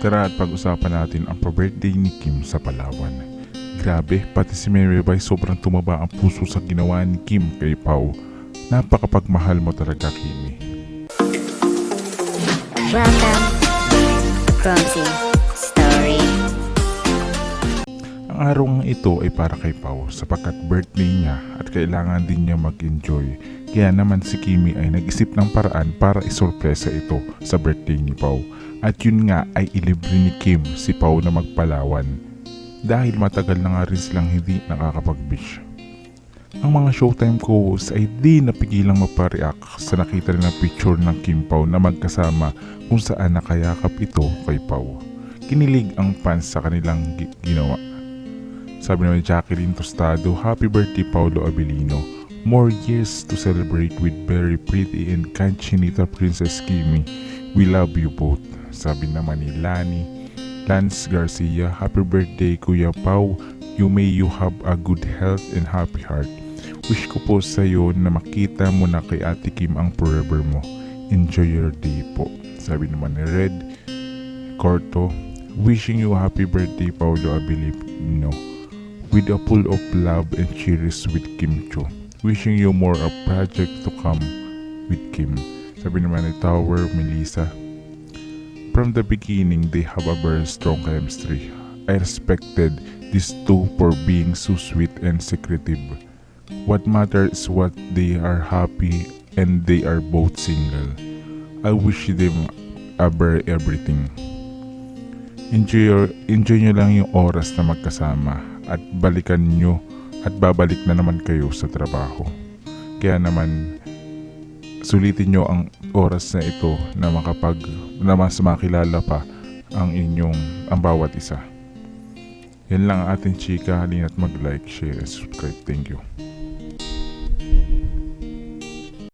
Tara at pag-usapan natin ang pa-birthday ni Kim sa Palawan. Grabe, pati si Mary Bay sobrang tumaba ang puso sa ginawa ni Kim kay Pau. Napakapagmahal mo talaga, Kimi. Welcome Clumsy Ang araw ito ay para kay Pau sapagkat birthday niya at kailangan din niya mag-enjoy. Kaya naman si Kimi ay nag-isip ng paraan para isorpresa ito sa birthday ni Pau. At yun nga ay ilibre ni Kim si Pau na magpalawan. Dahil matagal na nga rin silang hindi nakakapag-beach. Ang mga Showtime co-hosts ay di napigilang mapareact sa nakita nilang picture ng Kim Pao na magkasama kung saan nakayakap ito kay Pau. Kinilig ang fans sa kanilang gi- ginawa. Sabi naman ni Jacqueline Tostado, Happy birthday Paulo Abilino. More years to celebrate with very pretty and kind Chinita Princess Kimi. We love you both. Sabi naman ni Lani, Lance Garcia, Happy birthday Kuya Pau. You may you have a good health and happy heart. Wish ko po sa iyo na makita mo na kay Ate Kim ang forever mo. Enjoy your day po. Sabi naman ni Red Corto, wishing you happy birthday Paulo Abilino with a pool of love and cheers with Kim Cho. Wishing you more a project to come with Kim. Sabi naman ni Tower Melissa, From the beginning, they have a very strong chemistry. I respected these two for being so sweet and secretive. What matters is what they are happy and they are both single. I wish them a very everything. Enjoy, your, enjoy nyo lang yung oras na magkasama at balikan nyo at babalik na naman kayo sa trabaho. Kaya naman, sulitin nyo ang oras na ito na makapag na mas makilala pa ang inyong ang bawat isa. Yan lang ang ating chika. Halina't mag-like, share, and subscribe. Thank you.